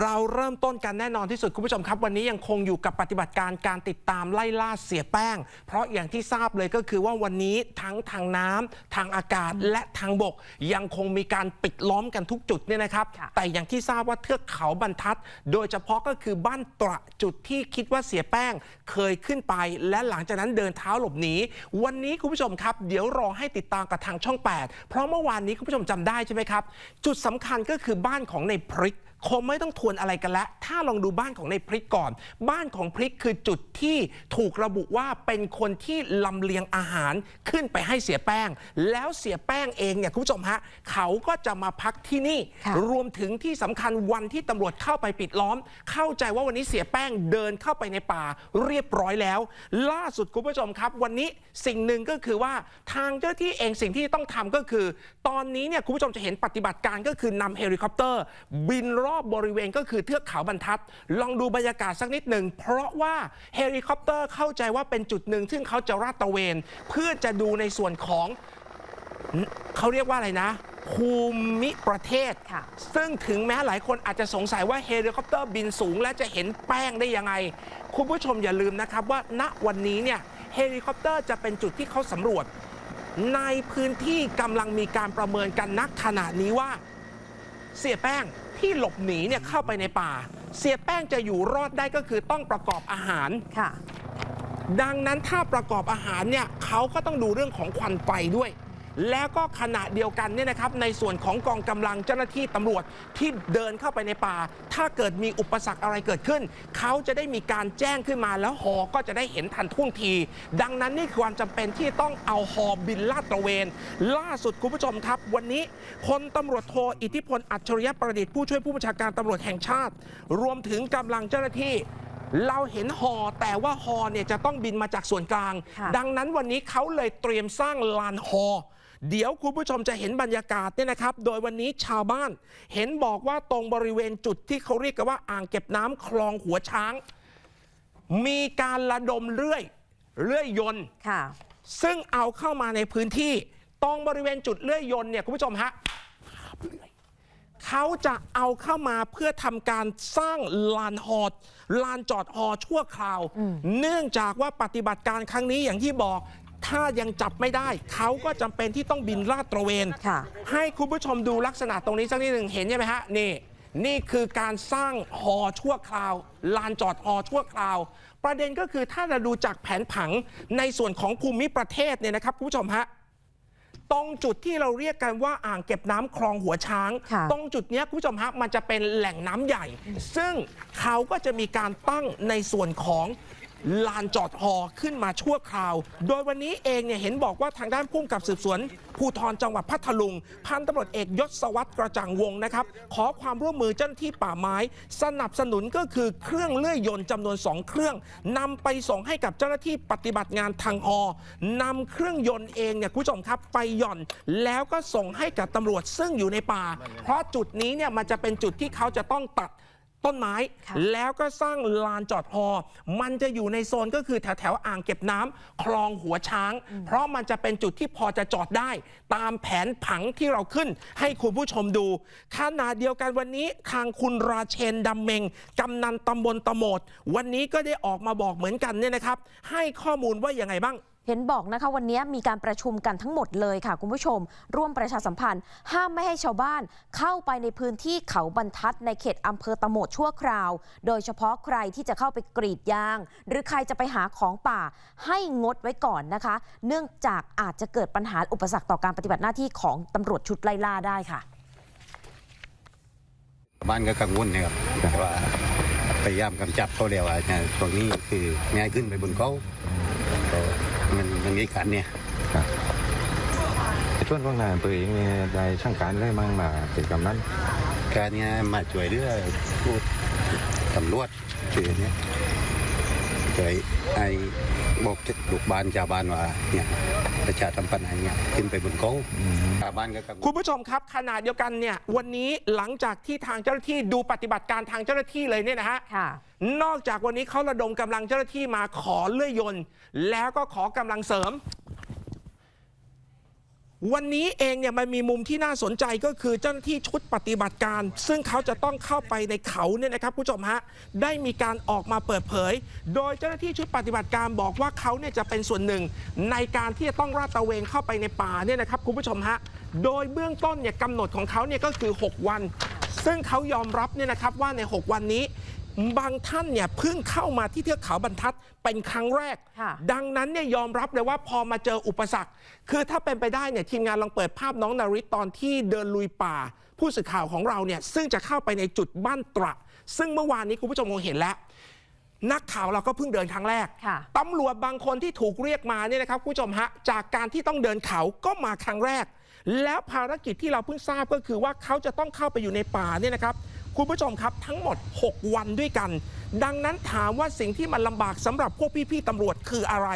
เราเริ่มต้นกันแน่นอนที่สุดคุณผู้ชมครับ วันนี้ยังคงอยู่กับปฏิบัติการการติดตามไล่ล่าเสียแป้ง เพราะอย่างที่ทราบเลยก็คือว่าวันนี้ทั้งทางน้ำทางอากาศและทางบก ยังคงมีการปิดล้อมกันทุกจุดเนี่ยนะครับค่ะแต่อย่างที่ทราบว่าเทือกเขาบรรทัด โดยเฉพาะก็คือบ้านตระจุดที่คิดว่าเสียแป้งเคยขึ้นไป และหลังจากนั้นเดินเท้าหลบหนีวันนี้คุณผู้ชมครับ เดี๋ยวรอให้ติดตามกับทางช่อง 8 เพราะเมื่อวานนี้คุณผู้ชมจำได้ใช่ไหมครับจุดสำคัญก็คือบ้านของในพริก คงไม่ต้องทวนอะไรกันแล้วถ้าลองดูบ้านของในพริกก่อน บ้านของพริกคือจุดที่ถูกระบุว่าเป็นคนที่ลำเลียงอาหารขึ้นไปให้เสียแป้ง แล้วเสียแป้งเองเนี่ยคุณผู้ชมฮะเขาก็จะมาพักที่นี่ค่ะรวมถึงที่สำคัญวันที่ตำรวจเข้าไปปิดล้อม เข้าใจว่าวันนี้เสียแป้งเดินเข้าไปในป่าเรียบร้อยแล้ว ล่าสุดคุณผู้ชมครับ วันนี้สิ่งหนึ่งก็คือว่าทางเจ้าหน้าที่เองสิ่งที่ต้องทำก็คือ ตอนนี้เนี่ยคุณผู้ชมจะเห็นปฏิบัติการก็คือนำเฮลิคอปเตอร์ บินรอบบริเวณก็คือเทือกเขาบรรทัด ลองดูบรรยากาศสักนิดหนึ่ง เพราะว่าเฮลิคอปเตอร์เข้าใจว่าเป็นจุดหนึ่งซึ่งเขาจะราดตระเวน เพื่อจะดูในส่วนของเขาเรียกว่าอะไรนะภูมิประเทศค่ะซึ่งถึงแม้หลายคนอาจจะสงสัยว่าเฮลิคอปเตอร์บินสูง และจะเห็นแป้งได้ยังไง คุณผู้ชมอย่าลืมนะครับว่าณวันนี้เนี่ยเฮลิคอปเตอร์จะเป็นจุดที่เขาสำรวจ ในพื้นที่กำลังมีการประเมินกันนักขณะนี้ว่าเสียแป้ง ที่หลบหนีเนี่ยเข้าไปในป่า เสียแป้งจะอยู่รอดได้ก็คือต้องประกอบอาหาร ค่ะ ดังนั้นถ้าประกอบอาหารเนี่ยเขาก็ต้องดูเรื่องของควันไฟด้วย แล้วก็ขณะเดียวกันเนี่ยนะครับในส่วนของกองกำลังเจ้าหน้าที่ตำรวจที่เดินเข้าไปในป่า ถ้าเกิดมีอุปสรรคอะไรเกิดขึ้น เขาจะได้มีการแจ้งขึ้นมาแล้วฮอก็จะได้เห็นทันท่วงที ดังนั้นนี่คือความจำเป็นที่ต้องเอาฮอบินลาดตระเวน ล่าสุดคุณผู้ชมครับ วันนี้พลตำรวจโทอิทธิพลอัจฉริยประดิษฐ์ผู้ช่วยผู้บัญชาการตำรวจแห่งชาติ รวมถึงกำลังเจ้าหน้าที่เราเห็นฮอแต่ว่าฮอเนี่ยจะต้องบินมาจากส่วนกลาง ดังนั้นวันนี้เขาเลยเตรียมสร้างลานฮอ เดี๋ยวคุณผู้ชมจะเห็นบรรยากาศเนี่ยนะครับ โดยวันนี้ชาวบ้าน เห็นบอกว่าตรงบริเวณจุดที่เขาเรียกกันว่าอ่างเก็บน้ำคลองหัวช้าง มีการระดมเรื่อยเรื่อยยนต์ค่ะ ซึ่งเอาเข้ามาในพื้นที่ ตรงบริเวณจุดเลื่อยยนต์เนี่ยคุณผู้ชมฮะเขาจะเอาเข้ามาเพื่อทำการสร้างลานฮอดลานจอดฮอชั่วคราว เนื่องจากว่าปฏิบัติการครั้งนี้อย่างที่บอก ถ้ายังจับไม่ได้ เขาก็จำเป็นที่ต้องบินลาดตระเวนค่ะให้คุณผู้ชมดูลักษณะตรงนี้สักนิดหนึ่งเห็นใช่ไหมฮะนี่นี่คือการสร้างหอชั่วคราว ลานจอดหอชั่วคราว ประเด็นก็คือถ้าเราดูจากแผนผังในส่วนของภูมิประเทศเนี่ยนะครับคุณผู้ชมฮะตรงจุดที่เราเรียกกันว่าอ่างเก็บน้ำคลองหัวช้างค่ะตรงจุดเนี้ยคุณผู้ชมฮะมันจะเป็นแหล่งน้ำใหญ่ ซึ่งเขาก็จะมีการตั้งในส่วนของ ลานจอดหอขึ้นมาชั่วคราว โดยวันนี้เองเนี่ยเห็นบอกว่าทางด้านพุ่มกับสืบสวนภูธรจังหวัดพัทลุง พันตำรวจเอกยศวัตรกระจ่างวงนะครับ ขอความร่วมมือเจ้าหน้าที่ป่าไม้ สนับสนุนก็คือเครื่องเลื่อยยนต์จำนวน 2 เครื่องนำไปส่งให้กับเจ้าหน้าที่ปฏิบัติงานทางฮอนำเครื่องยนต์เองเนี่ยคุณผู้ชมครับไปหย่อน แล้วก็ส่งให้กับตำรวจซึ่งอยู่ในป่า เพราะจุดนี้เนี่ยมันจะเป็นจุดที่เขาจะต้องตัด ต้นไม้ค่ะแล้วก็สร้างลานจอดฮอมันจะอยู่ในโซนก็คือแถวแถวๆอ่างเก็บน้ำคลองหัวช้าง เพราะมันจะเป็นจุดที่พอจะจอดได้ ตามแผนผังที่เราขึ้น ให้คุณผู้ชมดูขณะเดียวกันวันนี้ทางคุณราเชนดำเมงกำนันตำบลตะโมดวันนี้ก็ได้ออกมาบอกเหมือนกันเนี่ยนะครับ ให้ข้อมูลว่ายังไงบ้าง เห็นบอกนะคะวันนี้มีการประชุมกันทั้งหมดเลยค่ะ คุณผู้ชม ร่วมประชาสัมพันธ์ ห้ามไม่ให้ชาวบ้านเข้าไปในพื้นที่เขาบรรทัดในเขตอำเภอตะโหมดชั่วคราว โดยเฉพาะใครที่จะเข้าไปกรีดยาง หรือใครจะไปหาของป่าให้งดไว้ก่อนนะคะ เนื่องจากอาจจะเกิดปัญหาอุปสรรคต่อการปฏิบัติหน้าที่ของตำรวจชุดไล่ล่าได้ค่ะบ้านก็กังวลนะครับแต่ว่าพยายามกำจับเขาแล้วว่าเนี่ยช่วงนี้คือง่ายขึ้นไปบนเขา มันมันมีการเนี่ยช่วงว่างงานตัวเองเนี่ยได้ช่างการได้มั่งมาเกี่ยวกับนั้นการเนี่ยมาช่วยเหลือพูดตำรวจช่วยเนี่ย ช่วยไอ้บอกลูกบ้านชาวบ้านว่าเนี่ยประชาสัมพันธ์อะไรเนี่ยขึ้นไปบนเขาชาวบ้านก็กังวลคุณผู้ชมครับขณะเดียวกันเนี่ยวันนี้หลังจากที่ทางเจ้าหน้าที่ดูปฏิบัติการทางเจ้าหน้าที่เลยเนี่ยนะฮะค่ะนอกจากวันนี้เขาระดมกำลังเจ้าหน้าที่มาขอเลื่อยยนต์แล้วก็ขอกำลังเสริม วันนี้เองเนี่ยมันมีมุมที่น่าสนใจก็คือเจ้าหน้าที่ชุดปฏิบัติการ ซึ่งเขาจะต้องเข้าไปในเขาเนี่ยนะครับผู้ชมฮะได้มีการออกมาเปิดเผย โดยเจ้าหน้าที่ชุดปฏิบัติการบอกว่าเขาเนี่ยจะเป็นส่วนหนึ่ง ในการที่จะต้องราดตระเวนเข้าไปในป่าเนี่ยนะครับคุณผู้ชมฮะโดยเบื้องต้นเนี่ยกำหนดของเขาเนี่ยก็คือ 6 วัน ซึ่งเขายอมรับเนี่ยนะครับว่าใน 6 วันนี้ บางท่านเนี่ยเพิ่งเข้ามาที่เทือกเขาบรรทัดเป็นครั้งแรกค่ะดังนั้นเนี่ยยอมรับเลยว่าพอมาเจออุปสรรค คือถ้าเป็นไปได้เนี่ยทีมงานลองเปิดภาพน้องนาริตตอนที่เดินลุยป่า ผู้สื่อข่าวของเราเนี่ยซึ่งจะเข้าไปในจุดบ้านตระ ซึ่งเมื่อวานนี้คุณผู้ชมคงเห็นแล้วนักข่าวเราก็เพิ่งเดินครั้งแรกค่ะตำรวจบางคนที่ถูกเรียกมาเนี่ยนะครับคุณผู้ชมฮะ จากการที่ต้องเดินเขาก็มาครั้งแรก แล้วภารกิจที่เราเพิ่งทราบก็คือว่าเขาจะต้องเข้าไปอยู่ในป่าเนี่ยนะครับ คุณผู้ชมครับทั้งหมด 6 วันด้วยกัน ดังนั้นถามว่าสิ่งที่มันลำบากสำหรับพวกพี่ๆตำรวจคืออะไร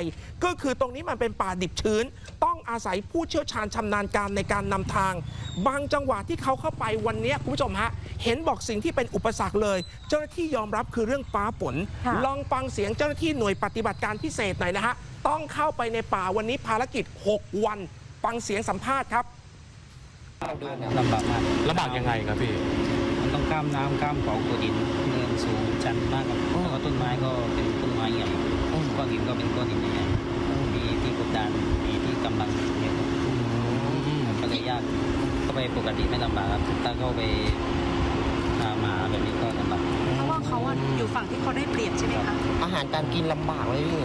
ก็คือตรงนี้มันเป็นป่าดิบชื้น ต้องอาศัยผู้เชี่ยวชาญชำนาญการในการนำทาง บางจังหวะที่เขาเข้าไปวันเนี้ยคุณผู้ชมฮะเห็นบอกสิ่งที่เป็นอุปสรรคเลย เจ้าหน้าที่ยอมรับคือเรื่องฟ้าฝนค่ะลองฟังเสียงเจ้าหน้าที่หน่วยปฏิบัติการพิเศษหน่อยนะฮะต้องเข้าไปในป่าวันนี้ภารกิจ 6 วัน ฟังเสียงสัมภาษณ์ครับลำบากมากลำบากยังไงครับพี่ มันต้องข้ามน้ำข้ามเขาโกดินเนินสูงชันมากครับแล้วก็ต้นไม้ก็เป็นต้นไม้ใหญ่ก้อนหินก็เป็นก้อนหินใหญ่มีที่กดดันมีที่กำลังเยอะก็เลยยากก็ไปปกติไม่ลำบากครับถ้าเข้าไปหาหมาแบบนี้ก็ลำบากเพราะว่าเขาอะอยู่ฝั่งที่เขาได้เปรียบใช่ไหมคะอาหารการกินลำบากเลยพี่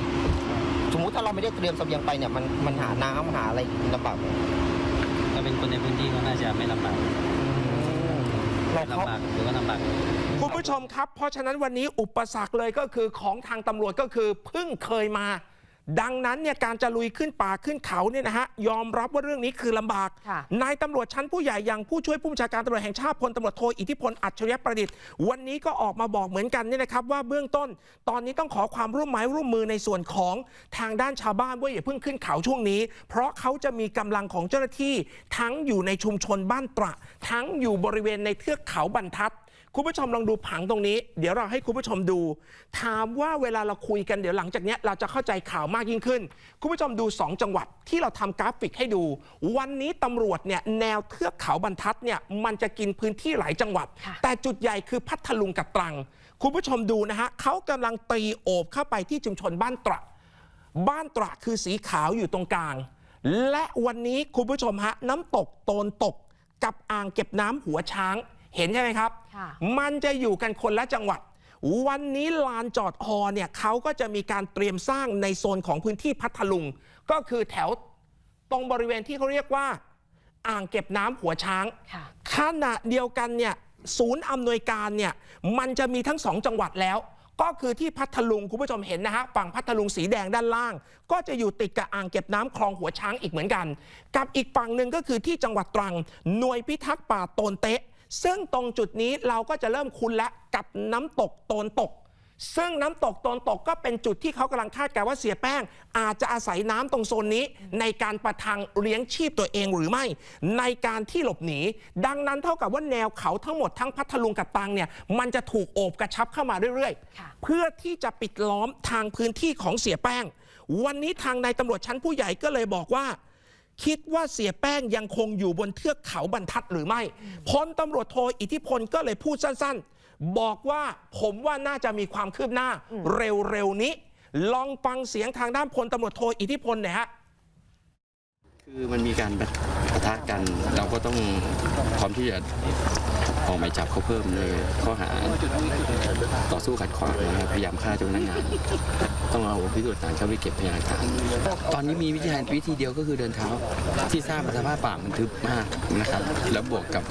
สมมุติถ้าเราไม่ได้เตรียมเสบียงไปเนี่ยมันมันหาน้ำหาอะไรกินลำบากไหมถ้าเป็นคนในพื้นที่ก็น่าจะไม่ลำบาก เราเข้าลำบากหรือว่าลำบาก คุณผู้ชมครับ เพราะฉะนั้นวันนี้อุปสรรคเลยก็คือของทางตำรวจก็คือเพิ่งเคยมา ดังนั้นเนี่ยการจะลุยขึ้นป่าขึ้นเขาเนี่ยนะฮะยอมรับว่าเรื่องนี้คือลำบากค่ะนายตำรวจชั้นผู้ใหญ่อย่างผู้ช่วยผู้บัญชาการตำรวจแห่งชาติพลตำรวจโทอิทธิพลอัจฉริยประดิษฐ์ วันนี้ก็ออกมาบอกเหมือนกันเนี่ยนะครับว่าเบื้องต้น ตอนนี้ต้องขอความร่วมไม้ร่วมมือในส่วนของทางด้านชาวบ้านว่าอย่าเพิ่งขึ้นเขาช่วงนี้ เพราะเขาจะมีกำลังของเจ้าหน้าที่ ทั้งอยู่ในชุมชนบ้านตระ ทั้งอยู่บริเวณในเทือกเขาบรรทัด คุณผู้ชมลองดูผังตรงนี้ เดี๋ยวเราให้คุณผู้ชมดู ถามว่าเวลาเราคุยกันเดี๋ยวหลังจากเนี้ยเราจะเข้าใจข่าวมากยิ่งขึ้น คุณผู้ชมดู 2 จังหวัดที่เราทำกราฟิกให้ดู วันนี้ตำรวจเนี่ยแนวเทือกเขาบรรทัดเนี่ยมันจะกินพื้นที่หลายจังหวัดค่ะแต่จุดใหญ่คือพัทลุงกับตรัง คุณผู้ชมดูนะฮะเขากำลังตีโอบเข้าไปที่ชุมชนบ้านตระ บ้านตระคือสีขาวอยู่ตรงกลาง และวันนี้คุณผู้ชมฮะน้ำตกโตนตกกับอ่างเก็บน้ำหัวช้าง เห็นใช่ไหมครับค่ะมันจะอยู่กันคนละจังหวัด วันนี้ลานจอดฮอเนี่ยเขาก็จะมีการเตรียมสร้างในโซนของพื้นที่พัทลุง ก็คือแถวตรงบริเวณที่เขาเรียกว่า อ่างเก็บน้ำหัวช้างค่ะขณะเดียวกันเนี่ยศูนย์อำนวยการเนี่ยมันจะมีทั้งสองจังหวัดแล้ว ก็คือที่พัทลุงคุณผู้ชมเห็นนะฮะฝั่งพัทลุงสีแดงด้านล่าง ก็จะอยู่ติดกับอ่างเก็บน้ำคลองหัวช้างอีกเหมือนกัน กับอีกฝั่งหนึ่งก็คือที่จังหวัดตรัง หน่วยพิทักษ์ป่าโตนเตะ ซึ่งตรงจุดนี้เราก็จะเริ่มคุ้นและกับน้ำตกโตนตก ซึ่งน้ำตกโตนตกก็เป็นจุดที่เขากำลังคาดการณ์ว่าเสียแป้ง อาจจะอาศัยน้ำตรงโซนนี้ ในการประทังเลี้ยงชีพตัวเองหรือไม่ ในการที่หลบหนี ดังนั้นเท่ากับว่าแนวเขาทั้งหมดทั้งพัทลุงกับตรังเนี่ยมันจะถูกโอบกระชับเข้ามาเรื่อยค่ะๆเพื่อที่จะปิดล้อมทางพื้นที่ของเสียแป้ง วันนี้ทางนายตำรวจชั้นผู้ใหญ่ก็เลยบอกว่า คิดว่าเสียแป้งยังคงอยู่บนเทือกเขาบรรทัดหรือไม่พลตำรวจโทอิทธิพลก็เลยพูดสั้นๆ บอกว่าผมว่าน่าจะมีความคืบหน้าเร็วๆนี้ ลองฟังเสียงทางด้านพลตำรวจโทอิทธิพลหน่อยฮะคือมันมีการปะทะกันเราก็ต้องพร้อมที่จะ ออกหมายจับเขาเพิ่มเลยข้อหาต่อสู้ขัดขวางนะครับพยายามฆ่าเจ้าพนักงาน ต้องเอาพิสูจน์หลักฐานเข้าไปเก็บพยานหลักฐานตอนนี้มีวิธีการวิธีเดียวก็คือเดินเท้า ที่ทราบสภาพป่ามันทึบมากนะครับ แล้วบวกกับ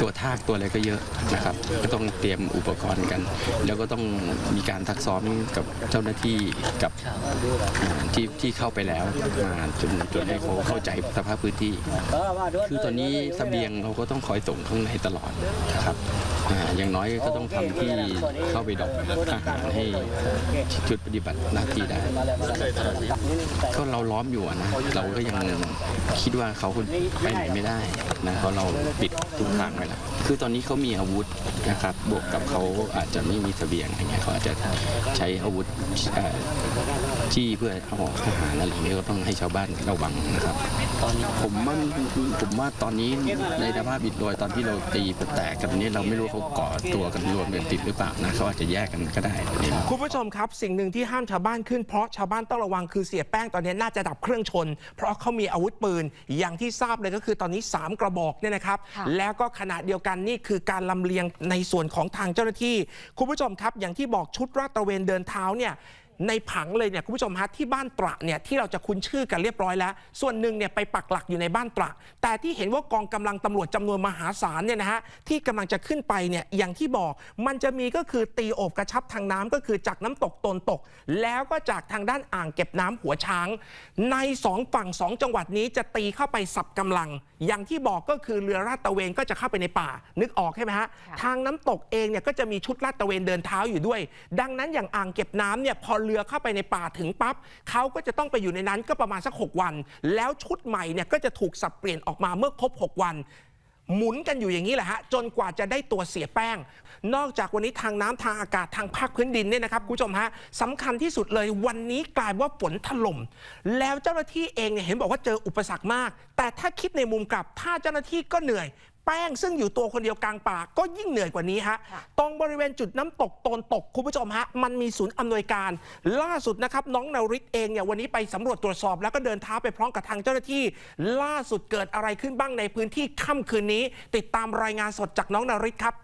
ตัวทากตัวอะไรก็เยอะนะครับ ก็ต้องเตรียมอุปกรณ์กัน แล้วก็ต้องมีการทักซ้อมกับเจ้าหน้าที่กับที่ที่เข้าไปแล้วอ่าจนจนให้เขาเข้าใจสภาพพื้นที่ คือตอนนี้เสบียงเราก็ต้องคอยส่งข้างในตลอดนะครับอย่างน้อยก็ต้องทำที่เข้าไปดอกอาหารให้ชุดปฏิบัติหน้าที่ได้ก็เราล้อมอยู่นะเราก็ยังคิดว่าเขาไปไหนไม่ได้นะเพราะเราปิดทุกทางไว้แล้วคือตอนนี้เขามีอาวุธนะครับบวกกับเขาอาจจะไม่มีเสบียงอะไรเงี้ยเขาอาจจะใช้อาวุธจี้เพื่อเอาออกทหารอะไรอย่างเงี้ยก็ต้องให้ชาวบ้านระวังนะครับ ตอนผมว่าผมว่าตอนนี้ในสภาพบิดโรยตอนที่เราตีแตกกันนี้เราไม่รู้เขาก่อตัวกันรวมกันติดหรือเปล่านะเขาอาจจะแยกกันก็ได้ คุณผู้ชมครับสิ่งหนึ่งที่ห้ามชาวบ้านขึ้นเพราะชาวบ้านต้องระวังคือเสียแป้งตอนนี้น่าจะดับเครื่องชน เพราะเขามีอาวุธปืนอย่างที่ทราบเลยก็คือตอนนี้3กระบอกเนี่ยนะครับค่ะแล้วก็ขณะเดียวกันนี่คือการลำเลียงในส่วนของทางเจ้าหน้าที่ คุณผู้ชมครับ อย่างที่บอกชุดราดตระเวนเดินเท้าเนี่ย ในผังเลยเนี่ยคุณผู้ชมฮะที่บ้านตระเนี่ยที่เราจะคุ้นชื่อกันเรียบร้อยแล้ว ส่วนหนึ่งเนี่ยไปปักหลักอยู่ในบ้านตระ แต่ที่เห็นว่ากองกำลังตำรวจจำนวนมหาศาลเนี่ยนะฮะที่กำลังจะขึ้นไปเนี่ยอย่างที่บอกมันจะมีก็คือตีโอบกระชับทางน้ำก็คือจากน้ำตกตนตก แล้วก็จากทางด้านอ่างเก็บน้ำหัวช้าง ในสองฝั่งสองจังหวัดนี้จะตีเข้าไปสับกำลัง อย่างที่บอกก็คือเรือลาดตระเวนก็จะเข้าไปในป่า นึกออกใช่ไหมฮะค่ะทางน้ำตกเองเนี่ยก็จะมีชุดลาดตระเวนเดินเท้าอยู่ด้วย ดังนั้นอย่างอ่างเก็บน้ำเนี่ยพอเรือเข้าไปในป่าถึงปั๊บเขาก็จะต้องไปอยู่ในนั้นก็ประมาณสัก 6 วัน แล้วชุดใหม่เนี่ยก็จะถูกสับเปลี่ยนออกมาเมื่อครบ 6 วันหมุนกันอยู่อย่างนี้แหละฮะจนกว่าจะได้ตัวเสียแป้ง นอกจากวันนี้ทางน้ำทางอากาศทางภาคพื้นดินเนี่ยนะครับคุณผู้ชมฮะสำคัญที่สุดเลยวันนี้กลายว่าฝนถล่มแล้วเจ้าหน้าที่เองเนี่ยเห็นบอกว่าเจออุปสรรคมาก แต่ถ้าคิดในมุมกลับถ้าเจ้าหน้าที่ก็เหนื่อย แป้งซึ่งอยู่ตัวคนเดียวกลางป่าก็ยิ่งเหนื่อยกว่านี้ฮะค่ะตรงบริเวณจุดน้ำตกโตนตกคุณผู้ชมฮะมันมีศูนย์อำนวยการ ล่าสุดนะครับน้องนาริตเองเนี่ยวันนี้ไปสำรวจตรวจสอบ แล้วก็เดินเท้าไปพร้อมกับทางเจ้าหน้าที่ ล่าสุดเกิดอะไรขึ้นบ้างในพื้นที่ค่ำคืนนี้ ติดตามรายงานสดจากน้องนาริตครับ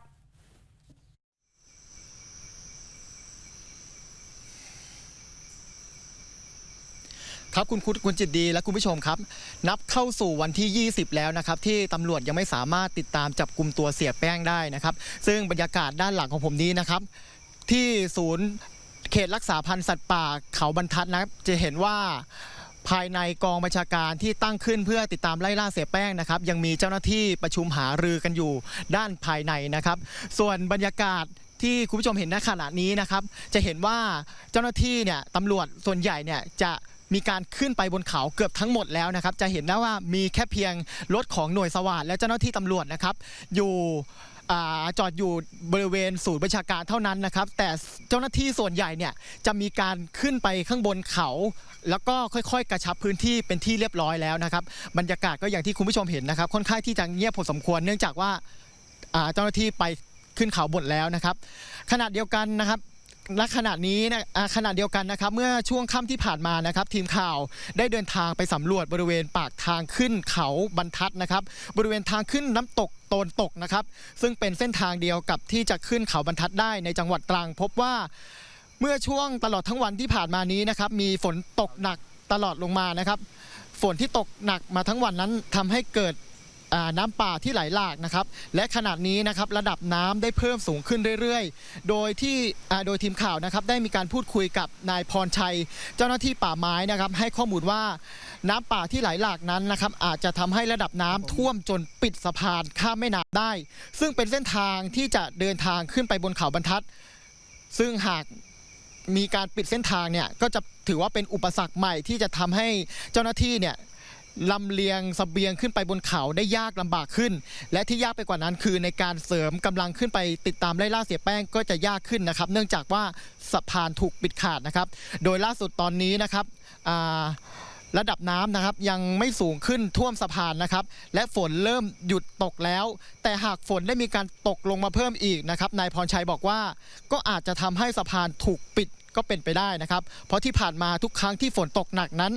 ครับคุณคุณคุณจิตดีและคุณผู้ชมครับ นับเข้าสู่วันที่ 20 แล้วนะครับ ที่ตำรวจยังไม่สามารถติดตามจับกลุ่มตัวเสียแป้งได้นะครับ ซึ่งบรรยากาศด้านหลังของผมนี้นะครับ ที่ศูนย์เขตรักษาพันธุ์สัตว์ป่าเขาบรรทัดนะครับจะเห็นว่าภายในกองบัญชาการที่ตั้งขึ้นเพื่อติดตามไล่ล่าเสียแป้งนะครับ ยังมีเจ้าหน้าที่ประชุมหารือกันอยู่ด้านภายในนะครับ ส่วนบรรยากาศที่คุณผู้ชมเห็นณขณะนี้นะครับ จะเห็นว่าเจ้าหน้าที่เนี่ยตำรวจส่วนใหญ่เนี่ยจะ มีการขึ้นไปบนเขาเกือบทั้งหมดแล้วนะครับ จะเห็นได้ว่ามีแค่เพียงรถของหน่วยสวัสดและเจ้าหน้าที่ตำรวจนะครับ อยู่อจอดอยู่บริเวณศูนย์ประชาการเท่านั้นนะครับ แต่เจ้าหน้าที่ส่วนใหญ่เนี่ยจะมีการขึ้นไปข้างบนเขา แล้วก็ค่อยๆ กระชับพื้นที่เป็นที่เรียบร้อยแล้วนะครับ บรรยากาศก็อย่างที่คุณผู้ชมเห็นนะครับ ค่อนข้างที่จะเงียบพอสมควร เนื่องจากว่าอ่าเจ้าหน้าที่ไปขึ้นเขาบนแล้วนะครับ ขณะเดียวกันนะครับ และขณะนี้นะอ่าขณะเดียวกันนะครับ เมื่อช่วงค่ำที่ผ่านมานะครับ ทีมข่าวได้เดินทางไปสำรวจบริเวณปากทางขึ้นเขาบรรทัดนะครับ บริเวณทางขึ้นน้ำตกโตนตกนะครับ ซึ่งเป็นเส้นทางเดียวกับที่จะขึ้นเขาบรรทัดได้ในจังหวัดตรัง พบว่าเมื่อช่วงตลอดทั้งวันที่ผ่านมานี้นะครับ มีฝนตกหนักตลอดลงมานะครับ ฝนที่ตกหนักมาทั้งวันนั้นทำให้เกิด น้ำป่าที่ไหลหลากนะครับ และขณะนี้นะครับระดับน้ำได้เพิ่มสูงขึ้นเรื่อยๆ โดยที่โดยทีมข่าวนะครับได้มีการพูดคุยกับนายพรชัย เจ้าหน้าที่ป่าไม้นะครับ ให้ข้อมูลว่าน้ำป่าที่ไหลหลากนั้นนะครับ อาจจะทำให้ระดับน้ำท่วมจนปิดสะพานข้ามแม่น้ำได้ ซึ่งเป็นเส้นทางที่จะเดินทางขึ้นไปบนเขาบรรทัด ซึ่งหากมีการปิดเส้นทางเนี่ยก็จะถือว่าเป็นอุปสรรคใหม่ที่จะทำให้เจ้าหน้าที่เนี่ย ลำเลียงสเสบียงขึ้นไปบนเขาได้ยากลำบากขึ้น และที่ยากไปกว่านั้นคือในการเสริมกำลังขึ้นไปติดตามไล่ล่าเสียแป้งก็จะยากขึ้นนะครับ เนื่องจากว่าสะพานถูกปิดขาดนะครับ โดยล่าสุดตอนนี้นะครับระดับน้ำนะครับยังไม่สูงขึ้นท่วมสะพานนะครับ และฝนเริ่มหยุดตกแล้ว แต่หากฝนได้มีการตกลงมาเพิ่มอีกนะครับนายพรชัยบอกว่า ก็อาจจะทำให้สะพานถูกปิดก็เป็นไปได้นะครับ เพราะที่ผ่านมาทุกครั้งที่ฝนตกหนักนั้น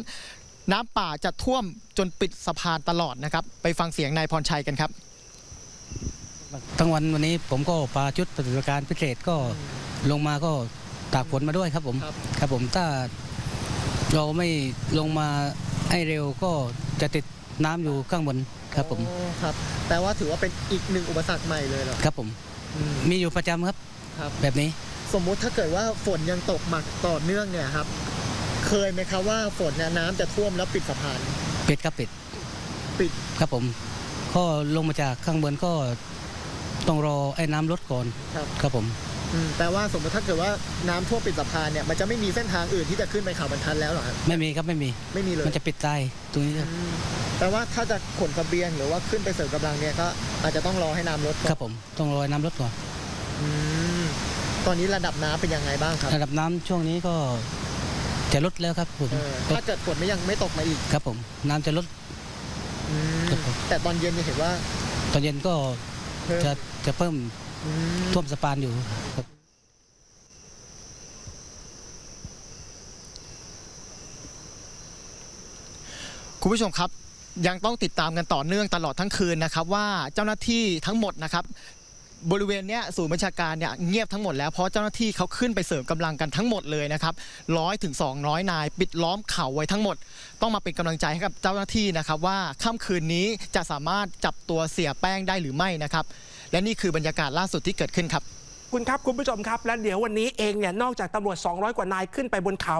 น้ำป่าจะท่วมจนปิดสะพานตลอดนะครับ ไปฟังเสียงนายพรชัยกันครับ ทั้งวันวันนี้ผมก็พาชุดปฏิบัติการพิเศษก็ลงมาก็ตากฝนมาด้วยครับผมครับครับผมถ้าเราไม่ลงมาให้เร็วก็จะติดน้ำอยู่ข้างบนครับผมครับแปลว่าถือว่าเป็นอีกหนึ่งอุปสรรคใหม่เลยเหรอครับผมมีอยู่ประจำครับครับ แบบนี้สมมุติถ้าเกิดว่าฝนยังตกหมักต่อเนื่องเนี่ยครับ เคยไหมครับว่าฝนเนี่ยน้ำจะท่วมแล้วปิดสะพาน ปิดครับปิดปิดครับผมก็ลงมาจากข้างบนก็ต้องรอไอ้น้ำลดก่อนครับ ครับผม อืมแปลว่าสมมติถ้าเกิดว่าน้ำท่วมปิดสะพานเนี่ยมันจะไม่มีเส้นทางอื่นที่จะขึ้นไปเขาบรรทัดแล้วเหรอครับไม่มีครับไม่มี ไม่มีเลยมันจะปิดตายตรงนี้ครับอืมแปลว่าถ้าจะขนเสบียงหรือว่าขึ้นไปเสริมกำลังเนี่ยก็อาจจะต้องรอให้น้ำลดก่อนครับผมต้องรอน้ำลดก่อน อืมตอนนี้ระดับน้ำเป็นยังไงบ้างครับ ระดับน้ำช่วงนี้ก็ จะลดแล้วครับผมเออลดถ้าเกิดฝนไม่ยังไม่ตกมาอีกครับผม น้ำจะลดอืมครับผมแต่ตอนเย็นเนี่ยเห็นว่า ตอนเย็นก็เพิ่มจะจะเพิ่มอืมท่วมสะพานอยู่ครับคุณผู้ชมครับยังต้องติดตามกันต่อเนื่องตลอดทั้งคืนนะครับว่าเจ้าหน้าที่ทั้งหมดนะครับ บริเวณเนี้ยศูนย์บัญชาการเนี่ยเงียบทั้งหมดแล้วเพราะเจ้าหน้าที่เขาขึ้นไปเสริมกำลังกันทั้งหมดเลยนะครับร้อยถึง200นาย ปิดล้อมเขาไว้ทั้งหมด ต้องมาเป็นกำลังใจให้กับเจ้าหน้าที่นะครับว่าค่ำคืนนี้จะสามารถจับตัวเสียแป้งได้หรือไม่นะครับและนี่คือบรรยากาศล่าสุดที่เกิดขึ้นครับ คุณครับคุณผู้ชมครับ และเดี๋ยววันนี้เองเนี่ยนอกจากตำรวจ 200 กว่านายขึ้นไปบนเขา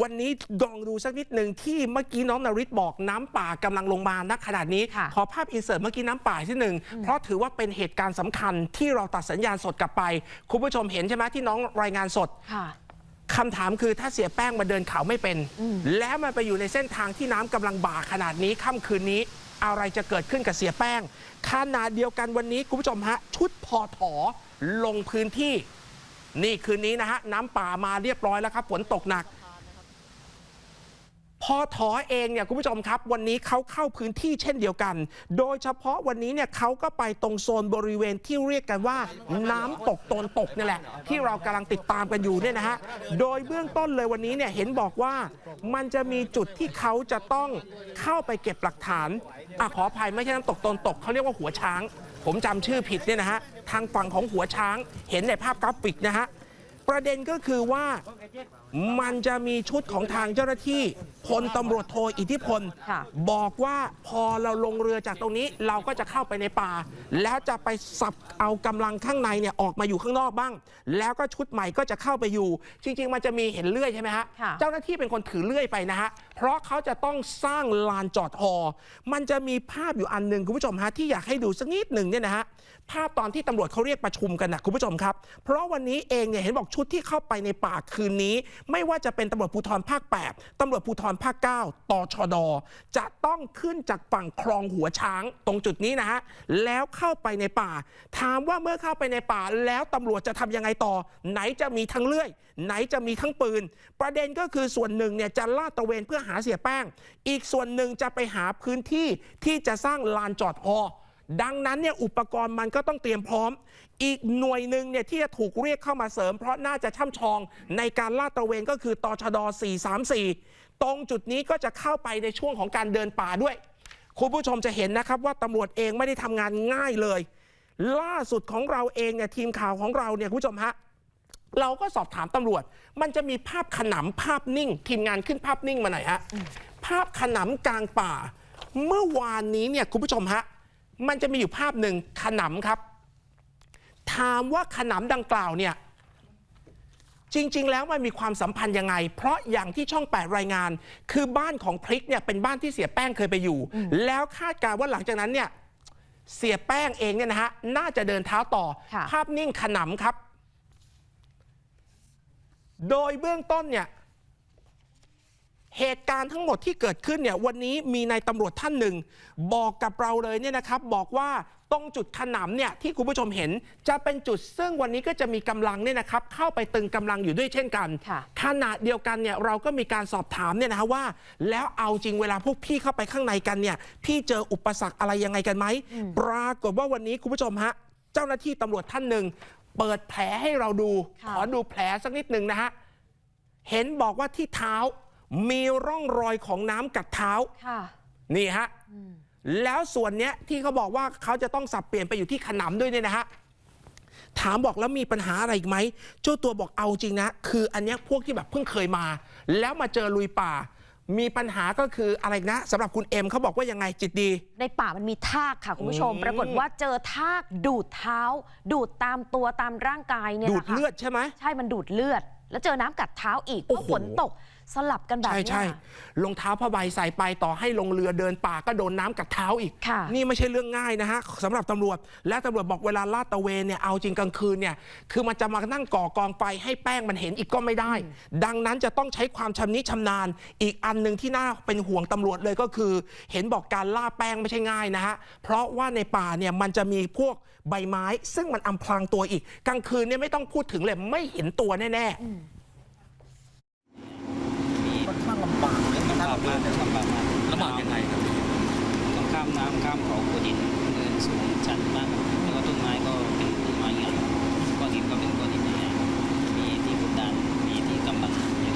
วันนี้ลองดูสักนิดหนึ่งที่เมื่อกี้น้องนริศบอกน้ำป่ากำลังลงมาณขณะนี้ค่ะขอภาพอินเสิร์ตเมื่อกี้น้ำป่าที่หนึ่งเพราะถือว่าเป็นเหตุการณ์สำคัญที่เราตัดสัญญาณสดกลับไป คุณผู้ชมเห็นใช่ไหมที่น้องรายงานสดค่ะคำถามคือถ้าเสียแป้งมาเดินเขาไม่เป็น แล้วมันไปอยู่ในเส้นทางที่น้ำกำลังบ่าขนาดนี้ค่ำคืนนี้อะไรจะเกิดขึ้นกับเสียแป้งขนาดเดียวกันวันนี้คุณผู้ชมฮะชุดพอถอ ลงพื้นที่ นี่คืนนี้นะฮะน้ำป่ามาเรียบร้อยแล้วครับฝนตกหนัก พอถอเองเนี่ยคุณผู้ชมครับ วันนี้เขาเข้าพื้นที่เช่นเดียวกัน โดยเฉพาะวันนี้เนี่ยเขาก็ไปตรงโซนบริเวณที่เรียกกันว่า น้ำตกตนตกนี่แหละ ที่เรากำลังติดตามกันอยู่เนี่ยนะฮะโดยเบื้องต้นเลยวันนี้เนี่ยเห็นบอกว่ามันจะมีจุดที่เขาจะต้องเข้าไปเก็บหลักฐานอะขออภัยไม่ใช่น้ำตกตนตกเขาเรียกว่าหัวช้าง ผมจำชื่อผิดเนี่ยนะฮะทางฝั่งของหัวช้างเห็นในภาพกราฟิกนะฮะประเด็นก็คือว่ามันจะมีชุดของทางเจ้าหน้าที่ พลตำรวจโทอิทธิพล ค่ะ บอกว่าพอเราลงเรือจากตรงนี้เราก็จะเข้าไปในป่า แล้วจะไปสับเอากำลังข้างในเนี่ยออกมาอยู่ข้างนอกบ้าง แล้วก็ชุดใหม่ก็จะเข้าไปอยู่ จริง ๆ มันจะมีเห็นเลื่อยใช่ไหมฮะค่ะ เจ้าหน้าที่เป็นคนถือเลื่อยไปนะฮะเพราะเขาจะต้องสร้างลานจอดฮอมันจะมีภาพอยู่อันหนึ่งคุณผู้ชมฮะที่อยากให้ดูสักนิดหนึ่งเนี่ยนะฮะภาพตอนที่ตำรวจเขาเรียกประชุมกันนะคุณผู้ชมครับ เพราะวันนี้เองเนี่ยเห็นบอกชุดที่เข้าไปในป่าคืนนี้ ไม่ว่าจะเป็นตำรวจภูธรภาค 8ตำรวจภูธรภาค9ตชด จะต้องขึ้นจากฝั่งคลองหัวช้างตรงจุดนี้นะฮะ แล้วเข้าไปในป่า ถามว่าเมื่อเข้าไปในป่าแล้วตำรวจจะทำยังไงต่อ ไหนจะมีทั้งเลื่อย ไหนจะมีทั้งปืน ประเด็นก็คือส่วนหนึ่งเนี่ยจะลาดตระเวนเพื่อหาเสียแป้ง อีกส่วนหนึ่งจะไปหาพื้นที่ที่จะสร้างลานจอดฮอดังนั้นเนี่ยอุปกรณ์มันก็ต้องเตรียมพร้อม อีกหน่วยหนึ่งเนี่ยที่จะถูกเรียกเข้ามาเสริม เพราะน่าจะช่ำชองในการลาดตระเวนก็คือตชด 434 ตรงจุดนี้ก็จะเข้าไปในช่วงของการเดินป่าด้วย คุณผู้ชมจะเห็นนะครับว่าตำรวจเองไม่ได้ทำงานง่ายเลย ล่าสุดของเราเองเนี่ยทีมข่าวของเราเนี่ยคุณผู้ชมฮะเราก็สอบถามตำรวจ มันจะมีภาพขนำภาพนิ่ง ทีมงานขึ้นภาพนิ่งมาหน่อยฮะภาพขนำกลางป่า เมื่อวานนี้เนี่ยคุณผู้ชมฮะมันจะมีอยู่ภาพหนึ่งขนำครับ ถามว่าขนำดังกล่าวเนี่ย จริง ๆ แล้วมันมีความสัมพันธ์ยังไง เพราะอย่างที่ช่อง 8 รายงาน คือบ้านของพริกเนี่ยเป็นบ้านที่เสียแป้งเคยไปอยู่ แล้วคาดการณ์ว่าหลังจากนั้นเนี่ยเสียแป้งเองเนี่ยนะฮะน่าจะเดินเท้าต่อ ค่ะ ภาพนิ่งขนำครับ โดยเบื้องต้นเนี่ย เหตุการณ์ทั้งหมดที่เกิดขึ้นเนี่ยวันนี้มีนายตำรวจท่านหนึ่ง บอกกับเราเลยเนี่ยนะครับ บอกว่า ตรงจุดขนำเนี่ยที่คุณผู้ชมเห็นจะเป็นจุดซึ่งวันนี้ก็จะมีกำลังเนี่ยนะครับเข้าไปตึงกำลังอยู่ด้วยเช่นกันค่ะขณะเดียวกันเนี่ยเราก็มีการสอบถามเนี่ยนะฮะว่า แล้วเอาจริงเวลาพวกพี่เข้าไปข้างในกันเนี่ยพี่เจออุปสรรคอะไรยังไงกันไหมปรากฏว่าวันนี้คุณผู้ชมฮะเจ้าหน้าที่ตำรวจท่านหนึ่งเปิดแผลให้เราดูค่ะขอดูแผลสักนิดหนึ่งนะฮะเห็นบอกว่าที่เท้ามีร่องรอยของน้ำกัดเท้าค่ะนี่ฮะ แล้วส่วนเนี้ยที่เขาบอกว่าเขาจะต้องสับเปลี่ยนไปอยู่ที่ขนำด้วยเนี่ยนะฮะถามบอกแล้วมีปัญหาอะไรอีกไหมเจ้าตัวบอกเอาจริงนะ คืออันเนี้ยพวกที่แบบเพิ่งเคยมา แล้วมาเจอลุยป่า มีปัญหาก็คืออะไรนะสำหรับคุณเอ็มเขาบอกว่ายังไงจิตดี ในป่ามันมีทากค่ะคุณผู้ชมอืมปรากฏว่าเจอทากดูดเท้า ดูดตามตัวตามร่างกายเนี่ยดูแหดละค่ะเลือดใช่ไหม ใช่มันดูดเลือด แล้วเจอน้ำกัดเท้าอีกโอ้เพราะโห ฝนตก สลับกันแบบใช่เนี้ยใช่รองเท้าผ้าใบใส่ไปต่อให้ลงเรือเดินป่าก็โดนน้ำกัดเท้าอีกค่ะนี่ไม่ใช่เรื่องง่ายนะฮะสำหรับตำรวจ และตำรวจบอกเวลาลาดตระเวนเนี่ยเอาจริงกลางคืนเนี่ยคือมันจะมานั่งก่อกองไฟให้แป้งมันเห็นอีกก็ไม่ได้ ดังนั้นจะต้องใช้ความชำนิชำนาญ อีกอันหนึ่งที่น่าเป็นห่วงตำรวจเลยก็คือ เห็นบอกการล่าแป้งไม่ใช่ง่ายนะฮะเพราะว่าในป่าเนี่ยมันจะมีพวกใบไม้ ซึ่งมันอำพรางตัวอีก กลางคืนเนี่ยไม่ต้องพูดถึงเลยไม่เห็นตัวแน่ๆ ค่อนข้างลำบากลำบากมากลำบากมากลำบากยังไงครับต้องข้ามน้ำข้ามเขาปูดินเนินสูงชันมากครับแล้วก็ต้นไม้ก็เป็นต้นไม้ใหญ่ก้อนหินก็เป็นก้อนหินใหญ่ๆมีที่กดดันมีที่กำบังเยอะ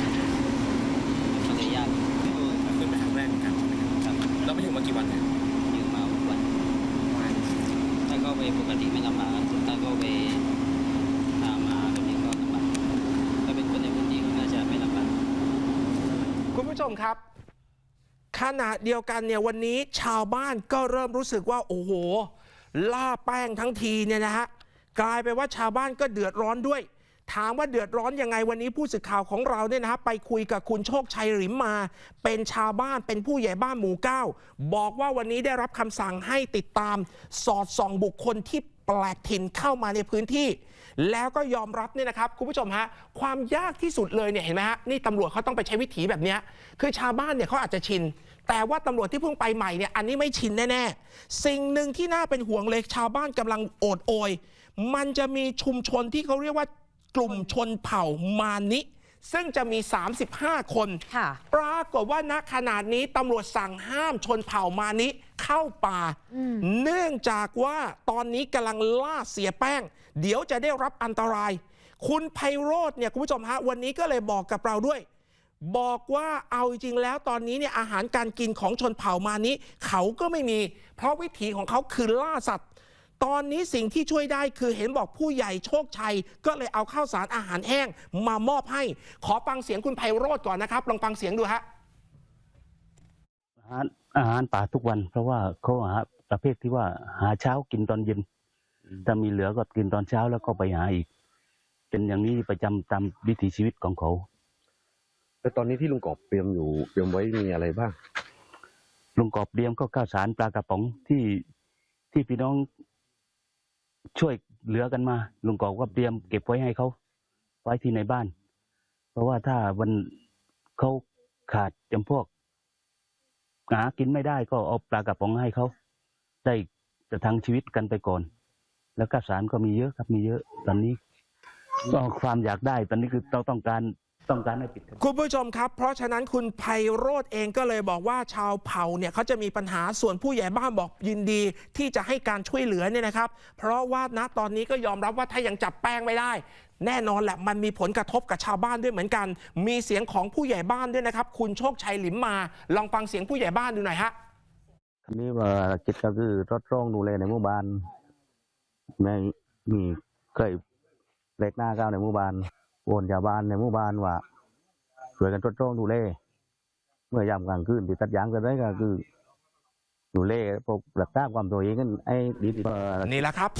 มันก็เลยยากขึ้นไปครั้งแรกเหมือนกันครับเราไม่อยู่มากี่วันเนี่ยยืมมาทุกวันถ้าก็ไปปกติไม่ลำบากครับถ้าก็ไปตามมาแบบนี้ก็ลำบากถ้าเป็นคนในพื้นที่ก็น่าจะไม่ลำบากคุณผู้ชมครับ ขณะเดียวกันเนี่ยวันนี้ชาวบ้านก็เริ่มรู้สึกว่าโอ้โห ล่าแป้งทั้งทีเนี่ยนะฮะกลายไปนว่าชาวบ้านก็เดือดร้อนด้วย ถามว่าเดือดร้อนยังไงวันนี้ผู้สื่อข่าวของเราเนี่ยนะฮะไปคุยกับคุณโชคชัยหริมมา เป็นชาวบ้านเป็นผู้ใหญ่บ้านหมู่เก้าบอกว่าวันนี้ได้รับคำสั่งให้ติดตาม สอดส่องบุคคลที่แปลกถิ่นเข้ามาในพื้นที่ แล้วก็ยอมรับเนี่ยนะครับคุณผู้ชมฮะความยากที่สุดเลยเนี่ยเห็นไหมฮะนี่ตำรวจเขาต้องไปใช้วิถีแบบนี้คือชาวบ้านเนี่ยเขาอาจจะชิน แต่ว่าตำรวจที่เพิ่งไปใหม่เนี่ยอันนี้ไม่ชินแน่ๆ สิ่งหนึ่งที่น่าเป็นห่วงเลยชาวบ้านกำลังโอดโอย มันจะมีชุมชนที่เขาเรียกว่ากลุ่มชนเผ่ามานิ ซึ่งจะมี 35 คนค่ะปรากฏว่าณขนาดนี้ตำรวจสั่งห้ามชนเผ่ามานิเข้าป่า เนื่องจากว่าตอนนี้กำลังล่าเสียแป้ง เดี๋ยวจะได้รับอันตราย คุณไพโรธเนี่ยคุณผู้ชมฮะวันนี้ก็เลยบอกกับเราด้วย บอกว่าเอาจริงๆแล้วตอนนี้เนี่ยอาหารการกินของชนเผ่ามานี้ เขาก็ไม่มี เพราะวิถีของเขาคือล่าสัตว์ ตอนนี้สิ่งที่ช่วยได้คือเห็นบอกผู้ใหญ่โชคชัย ก็เลยเอาข้าวสารอาหารแห้งมามอบให้ ขอฟังเสียงคุณไพโรธก่อนนะครับ ลองฟังเสียงดูฮะอาหารอาหารป่าทุกวัน เพราะว่าเขาหาประเภทที่ว่าหาเช้ากินตอนเย็นถ้ามีเหลือก็กินตอนเช้าแล้วก็ไปหาอีก เป็นอย่างนี้ประจำตามวิถีชีวิตของเขา แต่ตอนนี้ที่ลุงกอบเตรียมอยู่เตรียมไว้มีอะไรบ้าง ลุงกอบเดียมก็ข้าวสารปลากระป๋องที่ที่พี่น้องช่วยเหลือกันมา ลุงกอบก็เตรียมเก็บไว้ให้เขาไว้ที่ในบ้าน เพราะว่าถ้าวันเขาขาดจำพวกหากินไม่ได้ก็เอาปลากระป๋องให้เขาได้จะทังชีวิตกันไปก่อน แล้วข้าวสารก็มีเยอะครับมีเยอะตอนนี้ก็ความอยากได้ตอนนี้คือต้องต้องการ ต้องการให้ปิดคุณผู้ชมครับ เพราะฉะนั้นคุณไพโรธเองก็เลยบอกว่าชาวเผ่าเนี่ยเขาจะมีปัญหาส่วนผู้ใหญ่บ้านบอกยินดีที่จะให้การช่วยเหลือเนี่ยนะครับ เพราะว่าณตอนนี้ก็ยอมรับว่าถ้ายังจับแป้งไม่ได้ แน่นอนแหละมันมีผลกระทบกับชาวบ้านด้วยเหมือนกัน มีเสียงของผู้ใหญ่บ้านด้วยนะครับ คุณโชคชัยหลิมมา ลองฟังเสียงผู้ใหญ่บ้านดูหน่อยฮะอันนี้ว่ากิจก็คือรถร่องดูแลในหมู่บ้านไม่มีเคยเล็กหน้าก้าวในหมู่บ้าน โอนชาวบ้านในหมู่บ้านว่าช่วยกันตรวจจ้องดูแลเมื่อยามกลางคืนที่ตัดยางกันได้ก็คือดูแลพวกรักกาความตัวเองกันไอ้ดีที่นี่แหละครับ